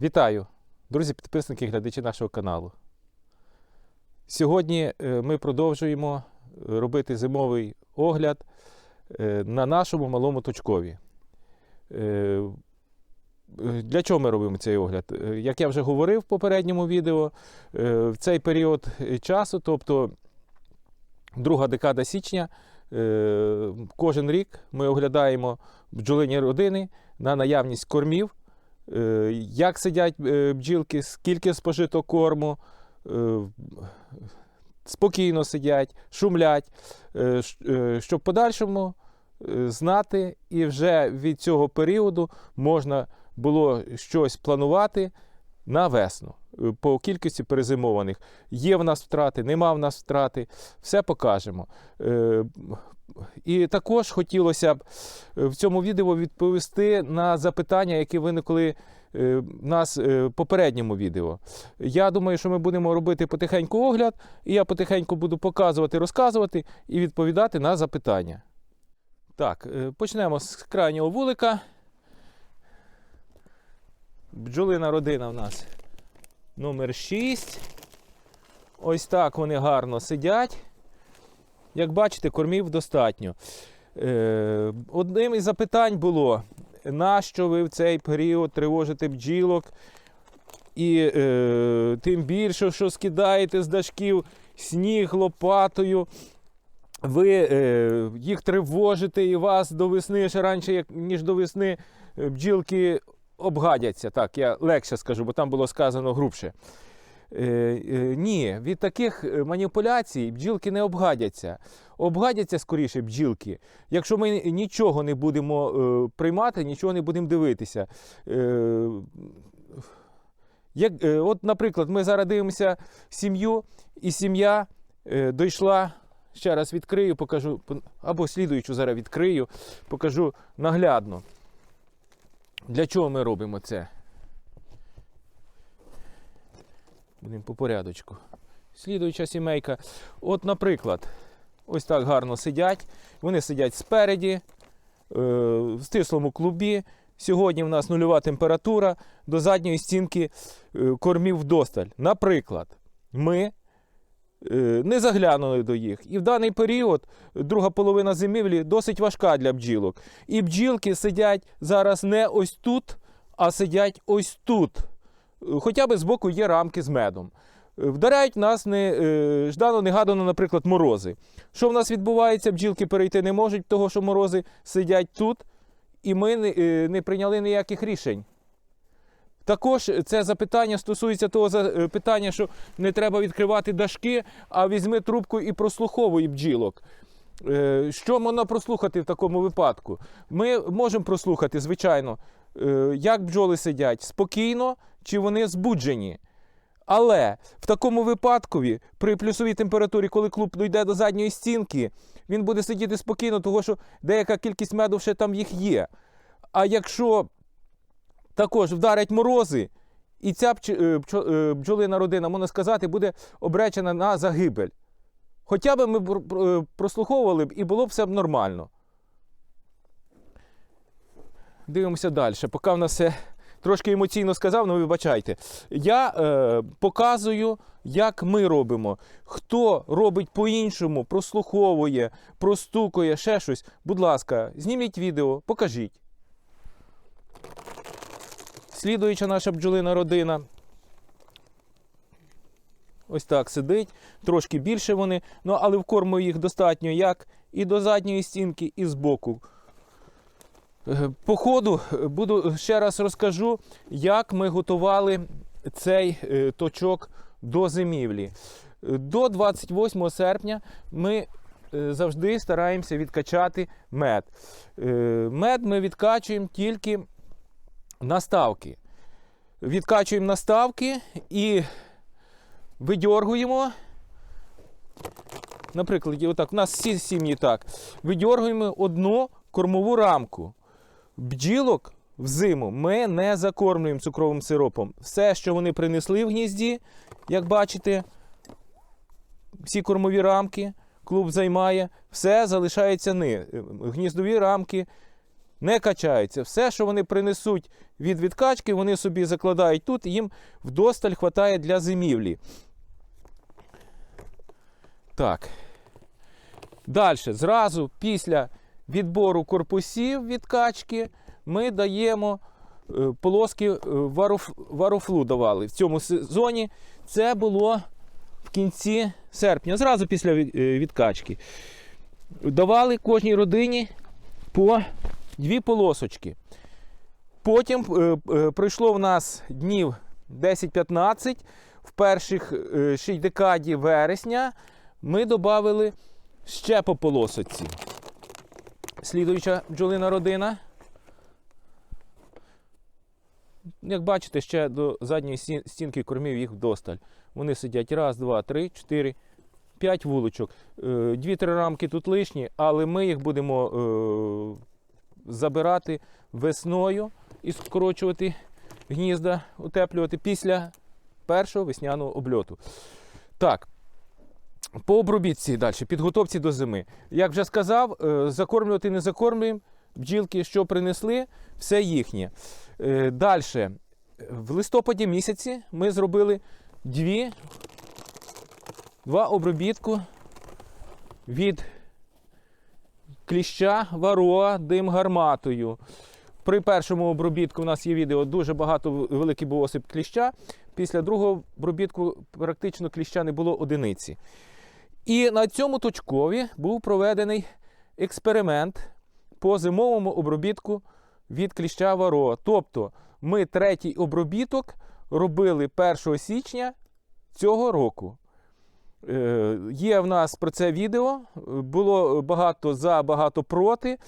Вітаю, друзі, підписники і глядачі нашого каналу. Сьогодні е, ми продовжуємо е, робити зимовий огляд е, на нашому малому точкові. Для чого ми робимо цей огляд? Як я вже говорив в попередньому відео, в цей період часу, тобто друга декада січня, кожен рік ми оглядаємо бджолині родини на наявність кормів. Е, Як сидять е, бджілки, скільки спожито корму, е, спокійно сидять, шумлять, щоб в подальшому знати, і вже від цього періоду можна було щось планувати на весну е, по кількості перезимованих. Є в нас втрати, нема в нас втрати, все покажемо. Е, І також хотілося б е, в цьому відео відповісти на запитання, які виникли в нас в попередньому відео. Я думаю, що ми будемо робити потихеньку огляд, і я потихеньку буду показувати, розказувати і відповідати на запитання. Так, почнемо з крайнього вулика. Бджолина родина в нас номер 6. Ось так вони гарно сидять. Як бачите, кормів достатньо. Е, одним із запитань було, нащо ви в цей період тривожите бджілок? І е, тим більше, що скидаєте з дашків сніг лопатою. Ви е, їх тривожите і вас до весни, ще раніше, як, ніж до весни, бджілки обгадяться. Так, я легше скажу, бо там було сказано грубше. Е, е, ні, від таких е, маніпуляцій бджілки не обгадяться. Обгадяться скоріше бджілки, якщо ми нічого не будемо е, приймати, нічого не будемо дивитися. Е, як, е, от, наприклад, ми зараз дивимося сім'ю, і сім'я е, дійшла. Ще раз відкрию, покажу, або слідуючу зараз відкрию, покажу наглядно. Для чого ми робимо це? Будемо по порядочку. Слідуюча сімейка. От, наприклад, ось так гарно сидять. Вони сидять спереді, е, в стислому клубі. Сьогодні в нас нульова температура, до задньої стінки е, кормів вдосталь. Наприклад, ми не заглянули до їх. І в даний період друга половина зимівлі досить важка для бджілок. І бджілки сидять зараз не ось тут, а сидять ось тут. Е, Хоча б збоку є рамки з медом. Е, Вдаряють нас не, е, ждано-негадано, наприклад, морози. Що в нас відбувається? Бджілки перейти не можуть, того що морози сидять тут, і ми е, не прийняли ніяких рішень. Також це запитання стосується того за- е, що не треба відкривати дашки, а візьми трубку і прослуховуй бджілок. Е, Що можна прослухати в такому випадку? Ми можемо прослухати, звичайно, е, як бджоли сидять спокійно чи вони збуджені. Але в такому випадку, при плюсовій температурі, коли клуб дійде до задньої стінки, він буде сидіти спокійно, тому що деяка кількість меду ще там їх є. А якщо також вдарять морози, і ця е, е, бджолина родина, можна сказати, буде обречена на загибель. Хоча б ми е, прослуховували б і було б все б нормально. Дивимося далі. Поки в нас все трошки емоційно сказав, ну вибачайте. Я е, показую, як ми робимо. Хто робить по-іншому, прослуховує, простукує, ще щось. Будь ласка, зніміть відео, покажіть. Слідуюча наша бджолина родина. Ось так сидить, трошки більше вони, ну але в корму їх достатньо як і до задньої стінки, і з боку. Е, По ходу е, буду ще раз розкажу, як ми готували цей е, точок до зимівлі. До 28 серпня ми завжди стараємося відкачати мед. Мед ми відкачуємо тільки наставки. Відкачуємо наставки і видьоргуємо. Наприклад, отак, у нас всі сім'ї так. Видьоргуємо одну кормову рамку. Бджілок взиму ми не закормлюємо цукровим сиропом. Все, що вони принесли в гнізді, як бачите, всі кормові рамки, клуб займає, все залишається ни. Гніздові рамки не качаються. Все, що вони принесуть від відкачки, вони собі закладають тут, їм вдосталь хватає для зимівлі. Так. Далі, зразу після відбору корпусів відкачки ми даємо е, полоски е, варуф, варуфлу давали в цьому сезоні. Це було в кінці серпня, зразу після е, відкачки. Давали кожній родині по дві полосочки. Потім е, е, пройшло в нас днів 10-15. В перших ще декаді вересня ми додали ще по полосочці. Слідуюча бджолина родина. Як бачите, ще до задньої стінки кормів їх вдосталь. Вони сидять раз, два, три, чотири, п'ять вуличок. Е, Дві-три рамки тут лишні, але ми їх будемо забирати весною і скорочувати гнізда, утеплювати після першого весняного обльоту. Так. По обробітці далі, підготовці до зими. Як вже сказав, е, закормлювати не закормлюємо. Бджілки, що принесли, все їхнє. Далі, в листопаді місяці ми зробили дві, два обробітку від кліща вароа дим гарматою. При першому обробітку у нас є відео, дуже багато великий був осип кліща. Після другого обробітку практично кліща не було одиниці. І на цьому точкові був проведений експеримент по зимовому обробітку від кліща вароа. Тобто ми третій обробіток робили 1 січня цього року. Е, Є в нас про це відео. Е, Було багато за, багато проти.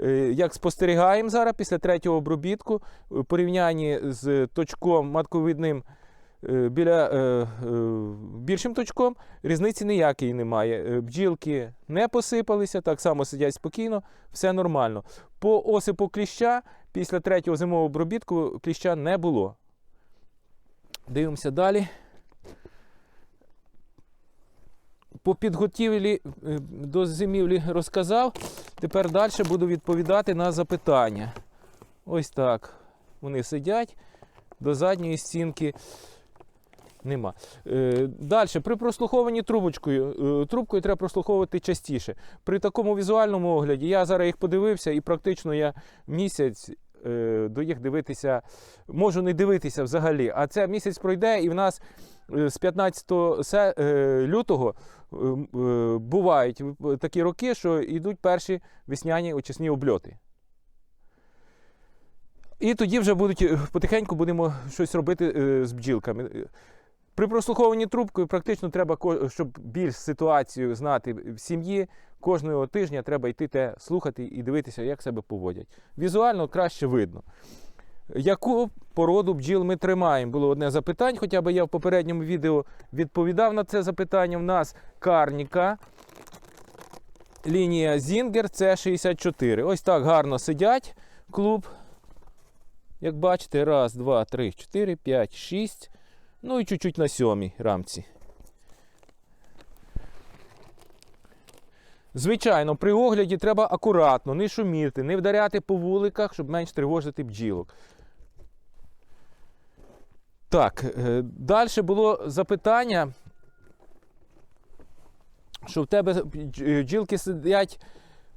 Е, Як спостерігаємо зараз після третього обробітку, в порівнянні з точком матковидним е, біля е, е, більшим точком, різниці ніякої немає. Е, Бджілки не посипалися, так само сидять спокійно, все нормально. По осипу кліща після третього зимового обробітку кліща не було. Дивимося далі. По підготівлі е, до зимівлі розказав. Тепер далі буду відповідати на запитання. Ось так. Вони сидять до задньої стінки. Нема. Е, далі, при прослуховуванні трубочкою. е, трубкою треба прослуховувати частіше. При такому візуальному огляді я зараз їх подивився, і практично я місяць до їх дивитися, можу не дивитися взагалі. А це місяць пройде, і в нас е, з 15 е, лютого е, е, бувають такі роки, що йдуть перші весняні очисні обльоти. І тоді вже будуть е, потихеньку будемо щось робити е, з бджілками. Е, При прослуховуванні трубкою практично треба, щоб більш ситуацію знати в сім'ї, кожного тижня треба йти те слухати і дивитися, як себе поводять. Візуально краще видно. Яку породу бджіл ми тримаємо? Було одне запитання, хоча б я в попередньому відео відповідав на це запитання. У нас карніка. Лінія Зінгер це 64. Ось так гарно сидять клуб. Як бачите, раз, два, три, чотири, п'ять, шість. Ну і чуть-чуть на сьомій рамці. Звичайно, при огляді треба акуратно, не шуміти, не вдаряти по вуликах, щоб менш тривожити бджілок. Так, далі було запитання, що в тебе бджілки сидять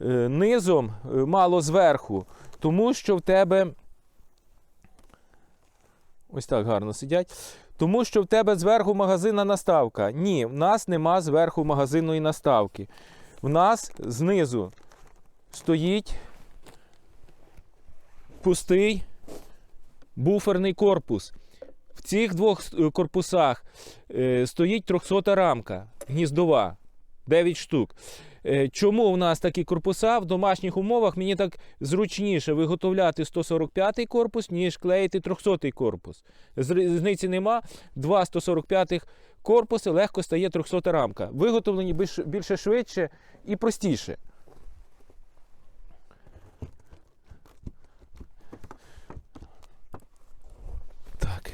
е, низом, е, мало зверху, тому що в тебе. Ось так гарно сидять. Тому що в тебе зверху магазинна наставка. Ні, в нас нема зверху магазинної наставки. В нас знизу стоїть пустий буферний корпус. В цих двох е, корпусах е, стоїть 300 рамка гніздова, 9 штук. Е, Чому в нас такі корпуса? В домашніх умовах мені так зручніше виготовляти 145 корпус, ніж клеїти 300 корпус. Різниці нема. Два 145 корпуси легко стає 300 рамка. Виготовлені більш- більше швидше і простіше. Так,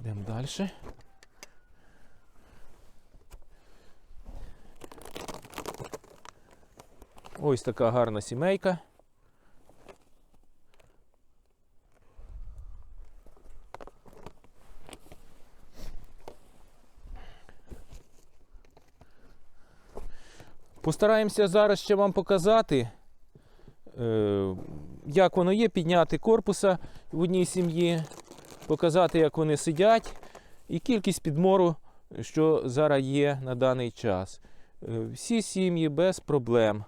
йдемо далі. Ось така гарна сімейка. Постараємося зараз ще вам показати, е, як воно є, підняти корпуса в одній сім'ї, показати, як вони сидять, і кількість підмору, що зараз є на даний час. Е, Всі сім'ї без проблем.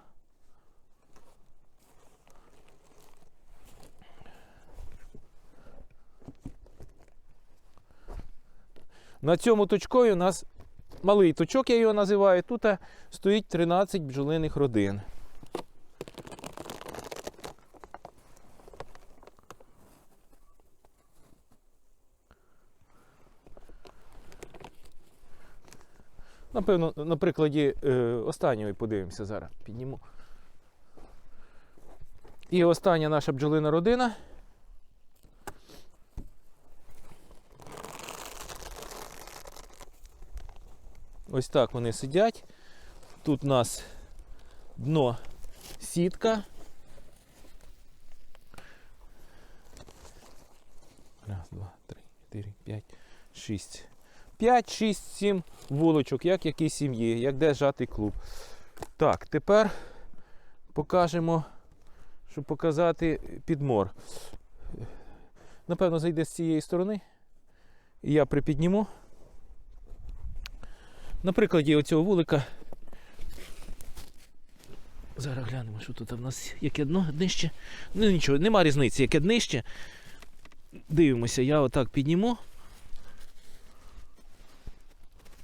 На цьому точкові у нас малий точок, я його називаю. Тут е, стоїть 13 бджолиних родин. Напевно, на прикладі е, останньої подивимося зараз. Підніму. І остання наша бджолина родина. Ось так вони сидять. Тут у нас дно сітка. Раз, два, три, чотири, п'ять, шість. П'ять, шість, сім вулочок, як якій сім'ї, як де жатий клуб. Так, тепер покажемо, щоб показати підмор. Напевно, зайде з цієї сторони. І я припідніму. На прикладі оцього вулика. Зараз глянемо, що тут в нас яке дно днище. Ну нічого, нема різниці, яке днище. Дивимося, я отак підніму.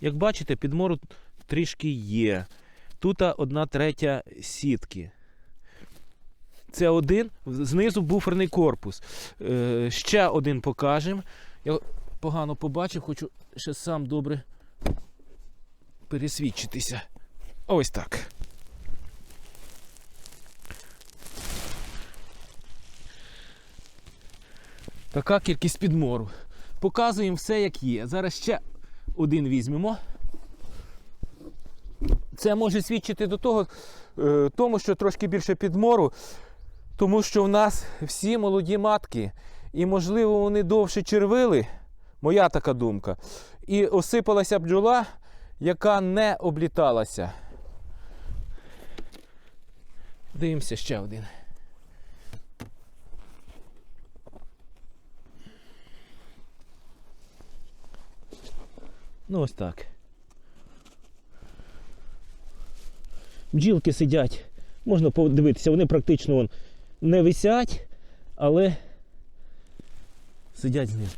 Як бачите, підмору трішки є. Тут одна третя сітки. Це один, знизу буферний корпус. Е, ще один покажемо. Я погано побачив, хочу ще сам добре пересвідчитися. Ось так. Така кількість підмору. Показуємо все, як є. Зараз ще один візьмемо. Це може свідчити до того, е, тому що трошки більше підмору, тому що в нас всі молоді матки, і, можливо, вони довше червили, моя така думка, і осипалася бджола, яка не обліталася. Дивимося ще один. Ну ось так. Бджілки сидять. Можна подивитися, вони практично вон, не висять, але сидять знизу.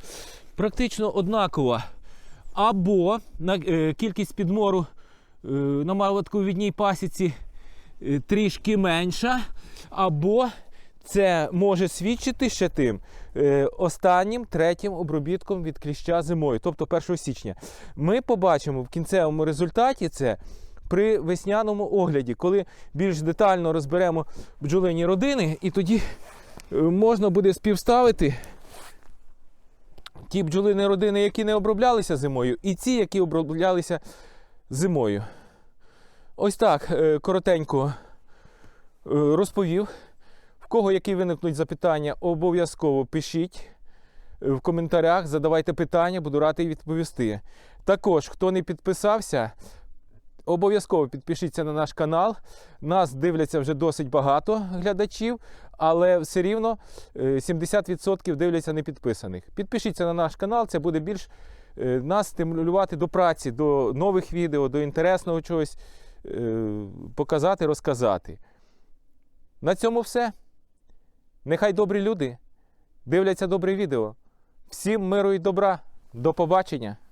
Практично однакова. Або на, е, кількість підмору е, на малатковідній пасіці е, трішки менша, або це може свідчити ще тим останнім третім обробітком від кліща зимою, тобто 1 січня. Ми побачимо в кінцевому результаті це при весняному огляді, коли більш детально розберемо бджолині родини, і тоді можна буде співставити ті бджолини родини, які не оброблялися зимою, і ті, які оброблялися зимою. Ось так е, коротенько е, розповів. В кого які виникнуть запитання, обов'язково пишіть е, в коментарях, задавайте питання, буду радий відповісти. Також, хто не підписався, обов'язково підпишіться на наш канал. Нас дивляться вже досить багато глядачів, але все рівно е, 70% дивляться непідписаних. Підпишіться на наш канал, це буде більш е, нас стимулювати до праці, до нових відео, до інтересного чогось е, показати, розказати. На цьому все. Нехай добрі люди дивляться добре відео. Всім миру і добра. До побачення!